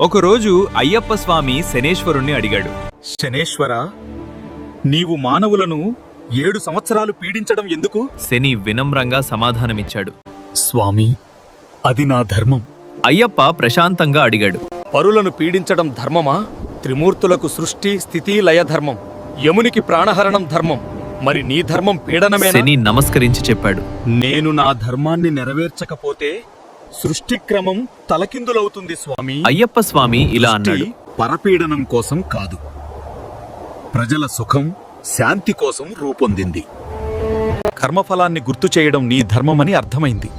ఒకరోజు అయ్యప్ప స్వామి శనేశ్వరుణ్ణి అడిగాడు. శనేశ్వర నీవు మానవులను ఏడు సంవత్సరాలు పీడించడం ఎందుకు? శని వినమ్రంగా సమాధానమిచ్చాడు. స్వామి అది నా ధర్మం. అయ్యప్ప ప్రశాంతంగా అడిగాడు. పరులను పీడించడం ధర్మమా? త్రిమూర్తులకు సృష్టి స్థితి లయ ధర్మం. యమునికి ప్రాణహరణం ధర్మం. మరి నీ ధర్మం పీడనమేనా? శని నమస్కరించి చెప్పాడు. నేను నా ధర్మాన్ని నెరవేర్చకపోతే సృష్టి క్రమం తలకిందులవుతుంది స్వామి. అయ్యప్ప స్వామి ఇలా అన్నాడు. పరపీడనం కోసం కాదు. ప్రజల సుఖం శాంతి కోసం రూపొందింది. కర్మఫలాన్ని గుర్తు చేయడం నీ ధర్మమని అర్థమైంది.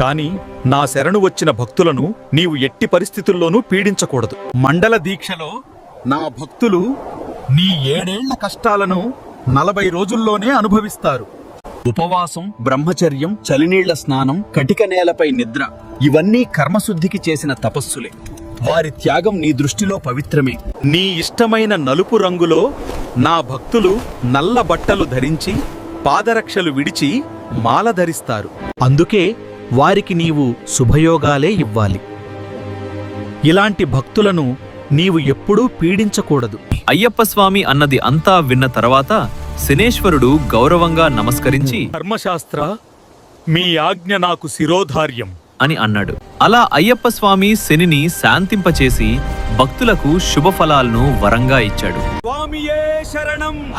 కాని నా శరణు వచ్చిన భక్తులను నీవు ఎట్టి పరిస్థితుల్లోనూ పీడించకూడదు. మండల దీక్షలో నా భక్తులు నీ ఏడేళ్ళ కష్టాలను నలభై రోజుల్లోనే అనుభవిస్తారు. ఉపవాసం బ్రహ్మచర్యం చలినీళ్ళ స్నానం కటిక నేలపై నిద్ర ఇవన్నీ కర్మశుద్ధికి చేసిన తపస్సులే. వారి త్యాగం నీ దృష్టిలో పవిత్రమే. నీ ఇష్టమైన నలుపు రంగులో నా భక్తులు నల్ల బట్టలు ధరించి పాదరక్షలు విడిచి మాల ధరిస్తారు. అందుకే వారికి నీవు శుభయోగాలే ఇవ్వాలి. ఇలాంటి భక్తులను నీవు ఎప్పుడూ పీడించకూడదు. అయ్యప్ప స్వామి అన్నది అంతా విన్న తర్వాత శనేశ్వరుడు గౌరవంగా నమస్కరించి ధర్మశాస్త్ర మీ ఆజ్ఞ నాకు శిరోధార్యం. అని అన్నాడు. అలా అయ్యప్ప స్వామి శనిని శాంతింపచేసి భక్తులకు శుభఫలాలను వరంగా ఇచ్చాడు. స్వామియే శరణం.